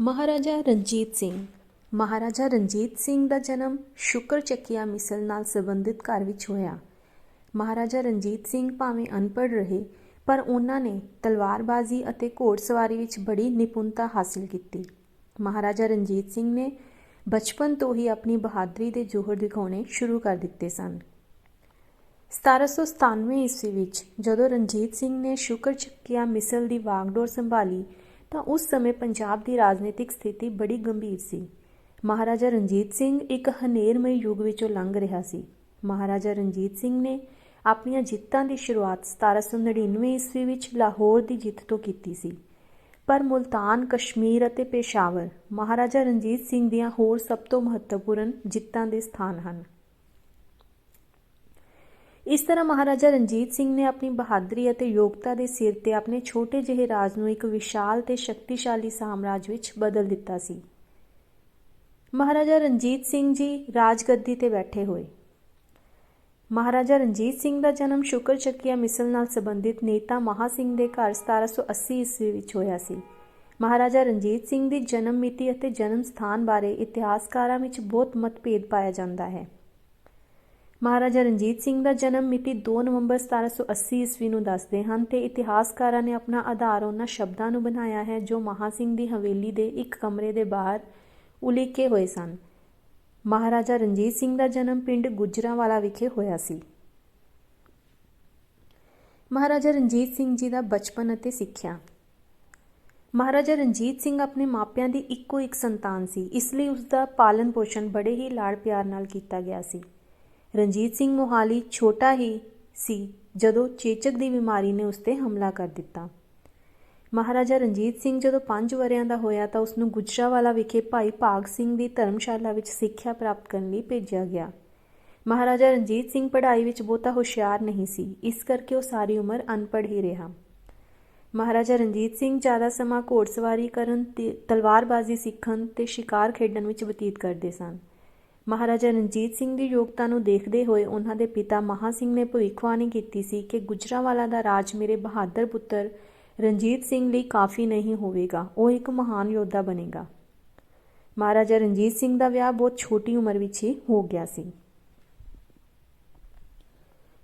ਮਹਾਰਾਜਾ ਰਣਜੀਤ ਸਿੰਘ। ਮਹਾਰਾਜਾ ਰਣਜੀਤ ਸਿੰਘ ਦਾ ਜਨਮ ਸ਼ੁਕਰ ਚੱਕੀਆ ਮਿਸਲ ਨਾਲ ਸੰਬੰਧਿਤ ਘਰ ਵਿੱਚ ਹੋਇਆ। ਮਹਾਰਾਜਾ ਰਣਜੀਤ ਸਿੰਘ ਭਾਵੇਂ ਅਨਪੜ੍ਹ ਰਹੇ, ਪਰ ਉਹਨਾਂ ਨੇ ਤਲਵਾਰਬਾਜ਼ੀ ਅਤੇ ਘੋੜਸਵਾਰੀ ਵਿੱਚ ਬੜੀ ਨਿਪੁੰਨਤਾ ਹਾਸਲ ਕੀਤੀ। ਮਹਾਰਾਜਾ ਰਣਜੀਤ ਸਿੰਘ ਨੇ ਬਚਪਨ ਤੋਂ ਹੀ ਆਪਣੀ ਬਹਾਦਰੀ ਦੇ ਜੋਹਰ ਦਿਖਾਉਣੇ ਸ਼ੁਰੂ ਕਰ ਦਿੱਤੇ ਸਨ। 1797 ਈਸਵੀ ਵਿੱਚ ਜਦੋਂ ਰਣਜੀਤ ਸਿੰਘ ਨੇ ਸ਼ੁਕਰ ਚੱਕੀਆ ਮਿਸਲ ਦੀ ਵਾਗਡੋਰ ਸੰਭਾਲੀ ਤਾਂ ਉਸ ਸਮੇਂ ਪੰਜਾਬ ਦੀ ਰਾਜਨੀਤਿਕ ਸਥਿਤੀ ਬੜੀ ਗੰਭੀਰ ਸੀ। ਮਹਾਰਾਜਾ ਰਣਜੀਤ ਸਿੰਘ ਇੱਕ ਹਨੇਰਮਈ ਯੁੱਗ ਵਿੱਚੋਂ ਲੰਘ ਰਿਹਾ ਸੀ। ਮਹਾਰਾਜਾ ਰਣਜੀਤ ਸਿੰਘ ਨੇ ਆਪਣੀਆਂ ਜਿੱਤਾਂ ਦੀ ਸ਼ੁਰੂਆਤ 1799 ਈਸਵੀ ਵਿੱਚ ਲਾਹੌਰ ਦੀ ਜਿੱਤ ਤੋਂ ਕੀਤੀ ਸੀ। ਪਰ ਮੁਲਤਾਨ, ਕਸ਼ਮੀਰ ਅਤੇ ਪੇਸ਼ਾਵਰ ਮਹਾਰਾਜਾ ਰਣਜੀਤ ਸਿੰਘ ਦੀਆਂ ਹੋਰ ਸਭ ਤੋਂ ਮਹੱਤਵਪੂਰਨ ਜਿੱਤਾਂ ਦੇ ਸਥਾਨ ਹਨ। ਇਸ ਤਰ੍ਹਾਂ ਮਹਾਰਾਜਾ ਰਣਜੀਤ ਸਿੰਘ ਨੇ ਆਪਣੀ ਬਹਾਦਰੀ ਅਤੇ ਯੋਗਤਾ ਦੇ ਸਿਰ ਤੇ ਆਪਣੇ ਛੋਟੇ ਜਿਹੇ ਰਾਜ ਨੂੰ ਇੱਕ ਵਿਸ਼ਾਲ ਤੇ ਸ਼ਕਤੀਸ਼ਾਲੀ ਸਾਮਰਾਜ ਵਿੱਚ ਬਦਲ ਦਿੱਤਾ ਸੀ। ਮਹਾਰਾਜਾ ਰਣਜੀਤ ਸਿੰਘ ਜੀ ਰਾਜਗੱਦੀ ਤੇ ਬੈਠੇ ਹੋਏ। ਮਹਾਰਾਜਾ ਰਣਜੀਤ ਸਿੰਘ ਦਾ ਜਨਮ ਸ਼ੁਕਰ ਚੱਕੀਆ ਮਿਸਲ ਨਾਲ ਸੰਬੰਧਿਤ ਨੇਤਾ ਮਹਾ ਸਿੰਘ ਦੇ ਘਰ 1780 ਈਸਵੀ ਵਿੱਚ ਹੋਇਆ ਸੀ। ਮਹਾਰਾਜਾ ਰਣਜੀਤ ਸਿੰਘ ਦੀ ਜਨਮ ਮਿਤੀ ਅਤੇ ਜਨਮ ਸਥਾਨ ਬਾਰੇ ਇਤਿਹਾਸਕਾਰਾਂ ਵਿੱਚ ਬਹੁਤ ਮਤਭੇਦ ਪਾਇਆ ਜਾਂਦਾ ਹੈ। ਮਹਾਰਾਜਾ ਰਣਜੀਤ ਸਿੰਘ ਦਾ ਜਨਮ ਮਿਤੀ 2 ਨਵੰਬਰ 1780 ਈਸਵੀ ਨੂੰ ਦੱਸਦੇ ਹਨ ਤੇ ਇਤਿਹਾਸਕਾਰਾਂ ਨੇ ਆਪਣਾ ਆਧਾਰ ਉਹਨਾਂ ਸ਼ਬਦਾਂ ਨੂੰ ਬਣਾਇਆ ਹੈ ਜੋ ਮਹਾ ਸਿੰਘ ਦੀ ਹਵੇਲੀ ਦੇ ਇੱਕ ਕਮਰੇ ਦੇ ਬਾਹਰ ਉਲੀਕੇ ਹੋਏ ਸਨ। ਮਹਾਰਾਜਾ ਰਣਜੀਤ ਸਿੰਘ ਦਾ ਜਨਮ ਪਿੰਡ ਗੁਜਰਾਂਵਾਲਾ ਵਿਖੇ ਹੋਇਆ ਸੀ। ਮਹਾਰਾਜਾ ਰਣਜੀਤ ਸਿੰਘ ਜੀ ਦਾ ਬਚਪਨ ਅਤੇ ਸਿੱਖਿਆ। ਮਹਾਰਾਜਾ ਰਣਜੀਤ ਸਿੰਘ ਆਪਣੇ ਮਾਪਿਆਂ ਦੀ ਇੱਕੋ ਇੱਕ ਸੰਤਾਨ ਸੀ, ਇਸ ਲਈ ਉਸ ਦਾ ਪਾਲਣ ਪੋਸ਼ਣ ਬੜੇ ਹੀ ਲਾੜ ਪਿਆਰ ਨਾਲ ਕੀਤਾ ਗਿਆ ਸੀ। ਰਣਜੀਤ ਸਿੰਘ ਮੋਹਾਲੀ ਛੋਟਾ ਹੀ ਸੀ ਜਦੋਂ ਚੇਚਕ ਦੀ ਬਿਮਾਰੀ ਨੇ ਉਸ ਤੇ ਹਮਲਾ ਕਰ ਦਿੱਤਾ। ਮਹਾਰਾਜਾ ਰਣਜੀਤ ਸਿੰਘ ਜਦੋਂ 5 ਵਰਿਆਂ ਦਾ ਹੋਇਆ ਤਾਂ ਉਸ ਨੂੰ ਗੁਜਰਾਵਾਲਾ ਵਿਖੇ ਭਾਈ ਭਾਗ ਸਿੰਘ ਦੀ ਧਰਮਸ਼ਾਲਾ ਵਿੱਚ ਸਿੱਖਿਆ ਪ੍ਰਾਪਤ ਕਰਨ ਲਈ ਭੇਜਿਆ ਗਿਆ। ਮਹਾਰਾਜਾ ਰਣਜੀਤ ਸਿੰਘ ਪੜ੍ਹਾਈ ਵਿੱਚ ਬਹੁਤਾ ਹੁਸ਼ਿਆਰ ਨਹੀਂ ਸੀ, ਇਸ ਕਰਕੇ ਉਹ ਸਾਰੀ ਉਮਰ ਅਨਪੜ੍ਹ ਹੀ ਰਿਹਾ। ਮਹਾਰਾਜਾ ਰਣਜੀਤ ਸਿੰਘ ਜ਼ਿਆਦਾ ਸਮਾਂ ਘੋੜਸਵਾਰੀ ਕਰਨ ਤੇ ਤਲਵਾਰਬਾਜ਼ੀ ਸਿੱਖਣ ਤੇ ਸ਼ਿਕਾਰ ਖੇਡਣ ਵਿੱਚ ਬਤੀਤ ਕਰਦੇ ਸਨ। ਮਹਾਰਾਜਾ ਰਣਜੀਤ ਸਿੰਘ ਦੀ ਯੋਗਤਾ ਨੂੰ ਦੇਖਦੇ ਹੋਏ ਉਹਨਾਂ ਦੇ ਪਿਤਾ ਮਹਾ ਸਿੰਘ ਨੇ ਭਵਿੱਖਬਾਣੀ ਕੀਤੀ ਸੀ ਕਿ ਗੁਜਰਾਵਾਲਾ ਦਾ ਰਾਜ ਮੇਰੇ ਬਹਾਦਰ ਪੁੱਤਰ ਰਣਜੀਤ ਸਿੰਘ ਲਈ ਕਾਫੀ ਨਹੀਂ ਹੋਵੇਗਾ, ਉਹ ਇੱਕ ਮਹਾਨ ਯੋਧਾ ਬਣੇਗਾ। ਮਹਾਰਾਜਾ ਰਣਜੀਤ ਸਿੰਘ ਦਾ ਵਿਆਹ ਬਹੁਤ ਛੋਟੀ ਉਮਰ ਵਿੱਚ ਹੀ ਹੋ ਗਿਆ ਸੀ।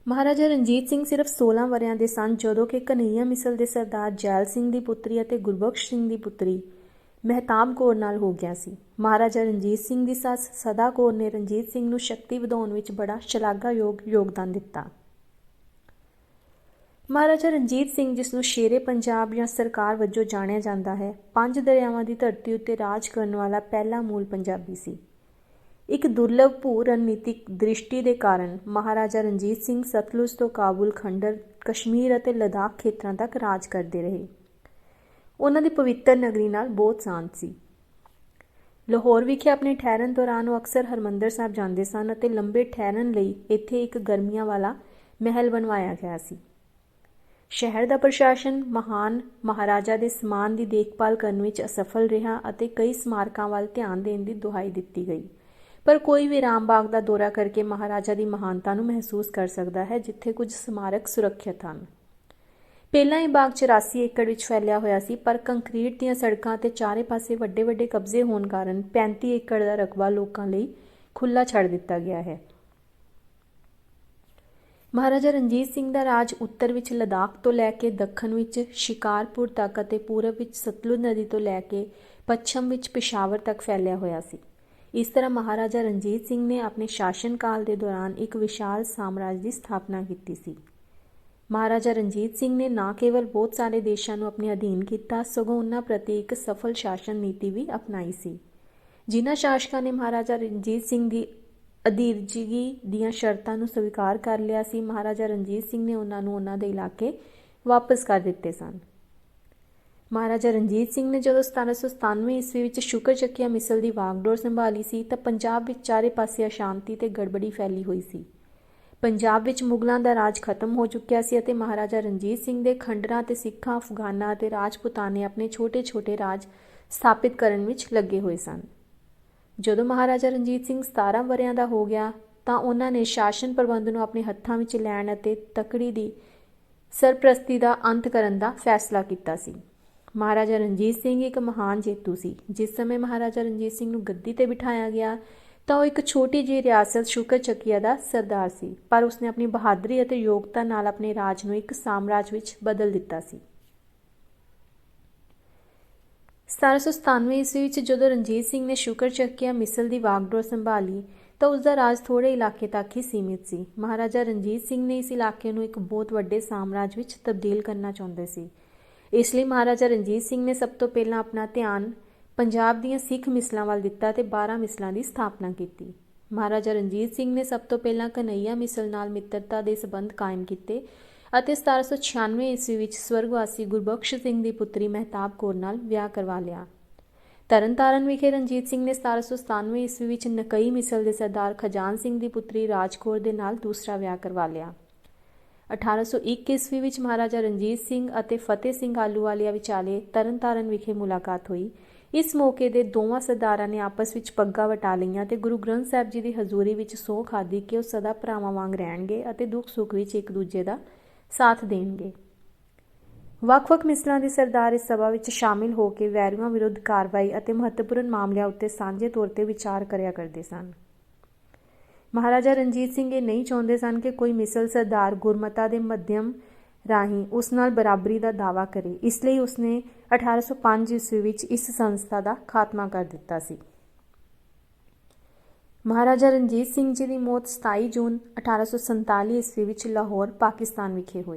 ਮਹਾਰਾਜਾ ਰਣਜੀਤ ਸਿੰਘ ਸਿਰਫ 16 ਵਰਿਆਂ ਦੇ ਸਨ ਜਦੋਂ ਕਿ ਕਨਈਆ ਮਿਸਲ ਦੇ ਸਰਦਾਰ ਜੈਲ ਸਿੰਘ ਦੀ ਪੁੱਤਰੀ ਅਤੇ ਗੁਰਬਖਸ਼ ਸਿੰਘ ਦੀ ਪੁੱਤਰੀ ਮਹਿਤਾਬ ਕੌਰ ਨਾਲ ਹੋ ਗਿਆ ਸੀ। ਮਹਾਰਾਜਾ ਰਣਜੀਤ ਸਿੰਘ ਦੀ ਸੱਸ ਸਦਾ ਕੌਰ ਨੇ ਰਣਜੀਤ ਸਿੰਘ ਨੂੰ ਸ਼ਕਤੀ ਵਧਾਉਣ ਵਿੱਚ ਬੜਾ ਸ਼ਲਾਘਾਯੋਗ ਯੋਗਦਾਨ ਦਿੱਤਾ। ਮਹਾਰਾਜਾ ਰਣਜੀਤ ਸਿੰਘ ਜਿਸ ਨੂੰ ਸ਼ੇਰੇ ਪੰਜਾਬ ਜਾਂ ਸਰਕਾਰ ਵਜੋਂ ਜਾਣਿਆ ਜਾਂਦਾ ਹੈ, ਪੰਜ ਦਰਿਆਵਾਂ ਦੀ ਧਰਤੀ ਉੱਤੇ ਰਾਜ ਕਰਨ ਵਾਲਾ ਪਹਿਲਾ ਮੂਲ ਪੰਜਾਬੀ ਸੀ। ਇੱਕ ਦੁਰਲਭ ਭੂ ਰਣਨੀਤਿਕ ਦ੍ਰਿਸ਼ਟੀ ਦੇ ਕਾਰਨ ਮਹਾਰਾਜਾ ਰਣਜੀਤ ਸਿੰਘ ਸਤਲੁਜ ਤੋਂ ਕਾਬੁਲ ਖੰਡਰ, ਕਸ਼ਮੀਰ ਅਤੇ ਲਦਾਖ ਖੇਤਰਾਂ ਤੱਕ ਰਾਜ ਕਰਦੇ ਰਹੇ। ਉਹਨਾਂ ਦੀ ਪਵਿੱਤਰ ਨਗਰੀ ਨਾਲ ਬਹੁਤ ਸਾਂਝ ਸੀ। ਲਾਹੌਰ ਵਿਖੇ ਆਪਣੇ ਠਹਿਰਨ ਦੌਰਾਨ ਉਹ ਅਕਸਰ ਹਰਮੰਦਰ ਸਾਹਿਬ ਜਾਂਦੇ ਸਨ ਅਤੇ ਲੰਬੇ ਠਹਿਰਨ ਲਈ ਇੱਥੇ ਇੱਕ ਗਰਮੀਆਂ ਵਾਲਾ ਮਹਿਲ ਬਣਵਾਇਆ ਗਿਆ ਸੀ। ਸ਼ਹਿਰ ਦਾ ਪ੍ਰਸ਼ਾਸਨ ਮਹਾਨ ਮਹਾਰਾਜਾ ਦੇ ਸਮਾਨ ਦੀ ਦੇਖਭਾਲ ਕਰਨ ਵਿੱਚ ਅਸਫਲ ਰਿਹਾ ਅਤੇ ਕਈ ਸਮਾਰਕਾਂ ਵੱਲ ਧਿਆਨ ਦੇਣ ਦੀ ਦੁਹਾਈ ਦਿੱਤੀ ਗਈ। ਪਰ ਕੋਈ ਵੀ ਰਾਮਬਾਗ ਦਾ ਦੌਰਾ ਕਰਕੇ ਮਹਾਰਾਜਾ ਦੀ ਮਹਾਨਤਾ ਨੂੰ ਮਹਿਸੂਸ ਕਰ ਸਕਦਾ ਹੈ ਜਿੱਥੇ ਕੁਝ ਸਮਾਰਕ ਸੁਰੱਖਿਅਤ ਹਨ। ਪਹਿਲਾਂ ਇਹ ਬਾਗ 84 ਏਕੜ ਵਿੱਚ ਫੈਲਿਆ ਹੋਇਆ ਸੀ, ਪਰ ਕੰਕਰੀਟ ਦੀਆਂ ਸੜਕਾਂ ਤੇ ਚਾਰੇ ਪਾਸੇ ਵੱਡੇ ਵੱਡੇ ਕਬਜ਼ੇ ਹੋਣ ਕਾਰਨ 35 ਏਕੜ ਦਾ ਰਕਬਾ ਲੋਕਾਂ ਲਈ ਖੁੱਲਾ ਛੱਡ ਦਿੱਤਾ ਗਿਆ ਹੈ। ਮਹਾਰਾਜਾ ਰਣਜੀਤ ਸਿੰਘ ਦਾ ਰਾਜ ਉੱਤਰ ਵਿੱਚ ਲਦਾਖ ਤੋਂ ਲੈ ਕੇ ਦੱਖਣ ਵਿੱਚ ਸ਼ਿਕਾਰਪੁਰ ਤੱਕ ਅਤੇ ਪੂਰਬ ਵਿੱਚ ਸਤਲੁਜ ਨਦੀ ਤੋਂ ਲੈ ਕੇ ਪੱਛਮ ਵਿੱਚ ਪਿਸ਼ਾਵਰ ਤੱਕ ਫੈਲਿਆ ਹੋਇਆ ਸੀ। ਇਸ ਤਰ੍ਹਾਂ ਮਹਾਰਾਜਾ ਰਣਜੀਤ ਸਿੰਘ ਨੇ ਆਪਣੇ ਸ਼ਾਸਨ ਕਾਲ ਦੇ ਦੌਰਾਨ ਇੱਕ ਵਿਸ਼ਾਲ ਸਾਮਰਾਜ ਦੀ ਸਥਾਪਨਾ ਕੀਤੀ ਸੀ। ਮਹਾਰਾਜਾ ਰਣਜੀਤ ਸਿੰਘ ਨੇ ਨਾ ਕੇਵਲ ਬਹੁਤ ਸਾਰੇ ਦੇਸ਼ਾਂ ਨੂੰ ਆਪਣੇ ਅਧੀਨ ਕੀਤਾ, ਸਗੋਂ ਉਹਨਾਂ ਪ੍ਰਤੀ ਇੱਕ ਸਫਲ ਸ਼ਾਸਨ ਨੀਤੀ ਵੀ ਅਪਣਾਈ ਸੀ। ਜਿਨ੍ਹਾਂ ਸ਼ਾਸਕਾਂ ਨੇ ਮਹਾਰਾਜਾ ਰਣਜੀਤ ਸਿੰਘ ਦੀ ਅਧੀਰਜਗੀ ਦੀਆਂ ਸ਼ਰਤਾਂ ਨੂੰ ਸਵੀਕਾਰ ਕਰ ਲਿਆ ਸੀ, ਮਹਾਰਾਜਾ ਰਣਜੀਤ ਸਿੰਘ ਨੇ ਉਹਨਾਂ ਨੂੰ ਉਹਨਾਂ ਦੇ ਇਲਾਕੇ ਵਾਪਸ ਕਰ ਦਿੱਤੇ ਸਨ। ਮਹਾਰਾਜਾ ਰਣਜੀਤ ਸਿੰਘ ਨੇ ਜਦੋਂ 1797 ਈਸਵੀ ਵਿੱਚ ਸ਼ੁਕਰ ਚੱਕੀਆ ਮਿਸਲ ਦੀ ਵਾਗਡੋਰ ਸੰਭਾਲੀ ਸੀ, ਤਾਂ ਪੰਜਾਬ ਵਿੱਚ ਚਾਰੇ ਪਾਸੇ ਅਸ਼ਾਂਤੀ ਤੇ ਗੜਬੜੀ ਫੈਲੀ ਹੋਈ ਸੀ। ਪੰਜਾਬ ਵਿੱਚ ਮੁਗਲਾਂ ਦਾ ਰਾਜ ਖਤਮ ਹੋ ਚੁੱਕਿਆ ਸੀ ਅਤੇ ਮਹਾਰਾਜਾ ਰਣਜੀਤ ਸਿੰਘ ਦੇ ਖੰਡਰਾਂ ਤੇ ਸਿੱਖਾਂ, ਅਫਗਾਨਾਂ ਅਤੇ ਰਾਜਪੂਤਾਨੇ ਆਪਣੇ ਛੋਟੇ-ਛੋਟੇ ਰਾਜ ਸਥਾਪਿਤ ਕਰਨ ਵਿੱਚ ਲੱਗੇ ਹੋਏ ਸਨ। ਜਦੋਂ ਮਹਾਰਾਜਾ ਰਣਜੀਤ ਸਿੰਘ 17 ਵਰਿਆਂ ਦਾ ਹੋ ਗਿਆ, ਤਾਂ ਉਹਨਾਂ ਨੇ ਸ਼ਾਸਨ ਪ੍ਰਬੰਧ ਨੂੰ ਆਪਣੇ ਹੱਥਾਂ ਵਿੱਚ ਲੈਣ ਅਤੇ ਤਕੜੀ ਦੀ ਸਰਪ੍ਰਸਤੀ ਦਾ ਅੰਤ ਕਰਨ ਦਾ ਫੈਸਲਾ ਕੀਤਾ ਸੀ। ਮਹਾਰਾਜਾ ਰਣਜੀਤ ਸਿੰਘ ਇੱਕ ਮਹਾਨ ਜੇਤੂ ਸੀ। ਜਿਸ ਸਮੇਂ ਮਹਾਰਾਜਾ ਰਣਜੀਤ ਸਿੰਘ ਨੂੰ ਗੱਦੀ ਤੇ ਬਿਠਾਇਆ ਗਿਆ ਤਾਂ ਉਹ ਇੱਕ ਛੋਟੀ ਜਿਹੀ ਰਿਆਸਤ ਸ਼ੁਕਰ ਚੱਕੀਆ ਦਾ ਸਰਦਾਰ ਸੀ, ਪਰ ਉਸਨੇ ਆਪਣੀ ਬਹਾਦਰੀ ਅਤੇ ਯੋਗਤਾ ਨਾਲ ਆਪਣੇ ਰਾਜ ਨੂੰ ਇੱਕ ਸਾਮਰਾਜ ਵਿੱਚ ਬਦਲ ਦਿੱਤਾ ਸੀ। 1797 ਈਸਵੀ ਵਿੱਚ ਜਦੋਂ ਰਣਜੀਤ ਸਿੰਘ ਨੇ ਸ਼ੁਕਰ ਚੱਕੀਆ ਮਿਸਲ ਦੀ ਵਾਗਡੋਰ ਸੰਭਾਲੀ, ਤਾਂ ਉਸ ਦਾ ਰਾਜ ਥੋੜੇ ਇਲਾਕੇ ਤੱਕ ਹੀ ਸੀਮਿਤ ਸੀ। ਮਹਾਰਾਜਾ ਰਣਜੀਤ ਸਿੰਘ ਨੇ ਇਸ ਇਲਾਕੇ ਨੂੰ ਇੱਕ ਬਹੁਤ ਵੱਡੇ ਸਾਮਰਾਜ ਵਿੱਚ ਤਬਦੀਲ ਕਰਨਾ ਚਾਹੁੰਦੇ ਸੀ। ਇਸ ਲਈ ਮਹਾਰਾਜਾ ਰਣਜੀਤ ਸਿੰਘ ਨੇ ਸਭ ਤੋਂ ਪਹਿਲਾਂ ਆਪਣਾ ਧਿਆਨ ਪੰਜਾਬ ਦੀਆਂ ਸਿੱਖ ਮਿਸਲਾਂ ਵੱਲ ਦਿੱਤਾ ਤੇ 12 ਮਿਸਲਾਂ ਦੀ ਸਥਾਪਨਾ ਕੀਤੀ। ਮਹਾਰਾਜਾ ਰਣਜੀਤ ਸਿੰਘ ਨੇ ਸਭ ਤੋਂ ਪਹਿਲਾਂ ਕਨਈਆ ਮਿਸਲ ਨਾਲ ਮਿੱਤਰਤਾ ਦੇ ਸਬੰਧ ਕਾਇਮ ਕੀਤੇ ਅਤੇ 1796 ਈਸਵੀ ਵਿੱਚ ਸਵਰਗਵਾਸੀ ਗੁਰਬਖਸ਼ ਸਿੰਘ ਦੀ ਪੁੱਤਰੀ ਮਹਿਤਾਬ ਕੌਰ ਨਾਲ ਵਿਆਹ ਕਰਵਾ ਲਿਆ। ਤਰਨਤਾਰਨ ਵਿਖੇ ਰਣਜੀਤ ਸਿੰਘ ਨੇ 1797 ਈਸਵੀ ਵਿੱਚ ਨਕਈ ਮਿਸਲ ਦੇ ਸਰਦਾਰ ਖਜਾਨ ਸਿੰਘ ਦੀ ਪੁੱਤਰੀ ਰਾਜਕੌਰ ਦੇ ਨਾਲ ਦੂਸਰਾ ਵਿਆਹ ਕਰਵਾ ਲਿਆ। 1801 ਈਸਵੀ ਵਿੱਚ ਮਹਾਰਾਜਾ ਰਣਜੀਤ ਸਿੰਘ ਅਤੇ ਫਤਿਹ ਸਿੰਘ ਆਲੂਵਾਲੀਆ ਵਿਚਾਲੇ ਤਰਨਤਾਰਨ ਵਿਖੇ ਮੁਲਾਕਾਤ ਹੋਈ ਇਸ ਮੌਕੇ ਦੇ ਦੋਵਾਂ ਸਰਦਾਰਾਂ ਨੇ ਆਪਸ ਵਿੱਚ ਪੱਗਾਂ ਵਟਾ ਲਈਆਂ ਤੇ ਗੁਰੂ ਗ੍ਰੰਥ ਸਾਹਿਬ ਜੀ ਦੀ ਹਜ਼ੂਰੀ ਵਿੱਚ ਸਹੁੰ ਖਾਦੀ ਕਿ ਉਹ ਸਦਾ ਭਰਾਵਾਂ ਵਾਂਗ ਰਹਿਣਗੇ ਅਤੇ ਦੁੱਖ ਸੁੱਖ ਵਿੱਚ ਇੱਕ ਦੂਜੇ ਦਾ ਸਾਥ ਦੇਣਗੇ। ਵੱਖ-ਵੱਖ ਮਿਸਲਾਂ ਦੇ ਸਰਦਾਰ ਇਸ ਸਭਾ ਵਿੱਚ ਸ਼ਾਮਿਲ ਹੋ ਕੇ ਵੈਰੀਆਂ ਵਿਰੁੱਧ ਕਾਰਵਾਈ ਅਤੇ ਮਹੱਤਵਪੂਰਨ ਮਾਮਲਿਆਂ ਉੱਤੇ ਸਾਂਝੇ ਤੌਰ ਤੇ ਵਿਚਾਰ ਕਰਿਆ ਕਰਦੇ ਸਨ। ਮਹਾਰਾਜਾ ਰਣਜੀਤ ਸਿੰਘ ਇਹ ਨਹੀਂ ਚਾਹੁੰਦੇ ਸਨ ਕਿ ਕੋਈ ਮਿਸਲ ਸਰਦਾਰ ਗੁਰਮਤਾ ਦੇ ਮੱਧਿਅਮ ਰਾਹੀਂ ਉਸ ਨਾਲ ਬਰਾਬਰੀ ਦਾ ਦਾਅਵਾ ਕਰੇ। ਇਸ ਲਈ ਉਸਨੇ 1805 ਈਸਵੀ ਵਿੱਚ ਇਸ ਸੰਸਥਾ ਦਾ ਖਾਤਮਾ ਕਰ ਦਿੱਤਾ ਸੀ। ਮਹਾਰਾਜਾ ਰਣਜੀਤ ਸਿੰਘ ਜੀ ਦੀ ਮੌਤ 27 ਜੂਨ 1847 ਈਸਵੀ ਵਿੱਚ ਲਾਹੌਰ, ਪਾਕਿਸਤਾਨ ਵਿਖੇ ਹੋਈ।